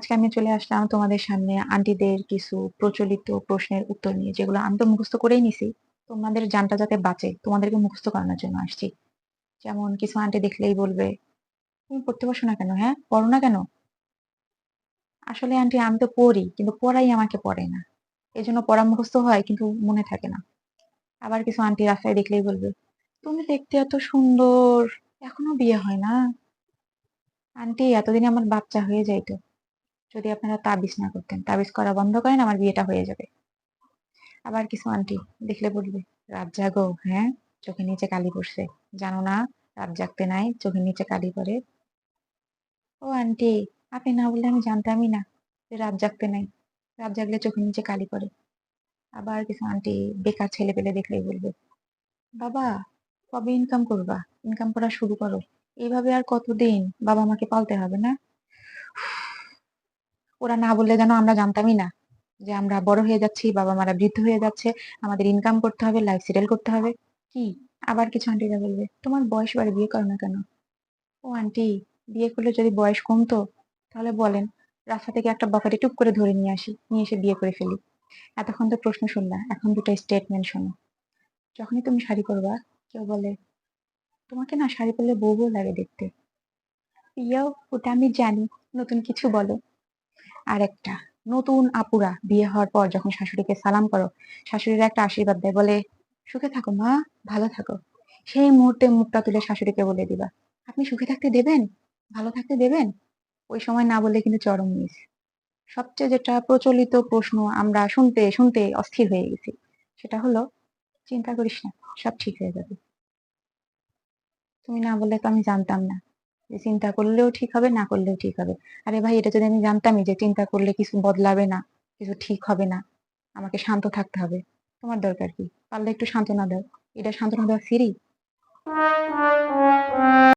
আজকে আমি চলে আসলাম তোমাদের সামনে আন্টিদের কিছু প্রচলিত প্রশ্নের উত্তর নিয়ে, যেগুলো আমি তো মুখস্থ করেই নিছি। তোমাদের জানটা যাতে বাঁচে, তোমাদেরকে মুখস্থ করানোর জন্য আসছি। যেমন কিছু আন্টি দেখলেই বলবে, তুমি পড়তে বসো না কেন হ্যাঁ? পড়ো না কেন? আসলে আন্টি, আমি তো পড়ি, কিন্তু পড়াই আমাকে পড়ে না। এই জন্য পড়া মুখস্থ হয়, কিন্তু মনে থাকে না। আবার কিছু আন্টি রাস্তায় দেখলেই বলবে, তুমি দেখতে এত সুন্দর, এখনও বিয়ে হয় না? আন্টি, এতদিনে আমার বাচ্চা হয়ে যাইতো। যদি আপনারা তাবিজ না করতেন, তাবিজ করা বন্ধ করেন, আমার বিয়েটা হয়ে যাবে। আবার কিছু আন্টি দেখলে বলবে, রাত জাগো হ্যাঁ? চোখের নিচে কালি পড়ছে। জানো না, রাত জাগতে নাই, চোখের নিচে কালি পড়ে। ও আন্টি, আপনি না বললে আমি জানতামই না যে রাত জাগতে নাই। রাত জাগলে চোখের নিচে কালি পড়ে। আবার কিছু আন্টি বেকার ছেলে পেলে দেখলেই বলবে, বাবা, কবে ইনকাম করবা? ইনকাম করা শুরু করো। এইভাবে আর কতদিন বাবা মাকে পালতে হবে না? ওরা না বললে যেন আমরা জানতামই না যে আমরা বড় হয়ে যাচ্ছি, বাবা মারা বৃদ্ধ হয়ে যাচ্ছে, আমাদের ইনকাম করতে হবে লাইফ সেটেল করতে হবে। কি? আবার কিছু আন্টিরা বলবে, তোমার বয়স বাড়ে, বিয়ে করো না কেন? ও আন্টি বিয়ে করলে যদি বয়স কমতো, তাহলে বলেন, রাস্তা থেকে একটা বকাটি টুপ করে ধরে নিয়ে আসি, নিয়ে এসে বিয়ে করে ফেলি। এতক্ষণ তো প্রশ্ন শুনলা, এখন দুটো স্টেটমেন্ট শোনো। যখনই তুমি শাড়ি পরবা, কেউ বলে, তোমাকে না শাড়ি পরলে বউ বউ লাগে দেখতে। প্রিয় ওটা আমি জানি, নতুন কিছু বলো। আর একটা নতুন আপুরা বিয়ে হওয়ার পর যখন শাশুড়িকে সালাম করো, শাশুড়িরা একটা আশীর্বাদ দেয়, বলে, সুখে থাকো মা, ভালো থাকো। সেই মুহূর্তে মুখটা তুলে শাশুড়িকে বলে দিবা, আপনি সুখে থাকতে দেবেন? ভালো থাকতে দেবেন? ওই সময় না বললে কিন্তু চরম মিস। সবচেয়ে যেটা প্রচলিত প্রশ্ন আমরা শুনতে শুনতে অস্থির হয়ে গেছি, সেটা হলো, চিন্তা করিস না, সব ঠিক হয়ে যাবে। তুমি না বললে তো আমি জানতাম না। যে চিন্তা করলেও ঠিক হবে, না করলেও ঠিক হবে। আরে ভাই, এটা যদি আমি জানতামই যে চিন্তা করলে কিছু বদলাবে না, কিছু ঠিক হবে না, আমাকে শান্ত থাকতে হবে। তোমার দরকার কি? পারলে একটু সান্ত্বনা দাও। এটা সান্ত্বনা দেওয়া সিঁড়ি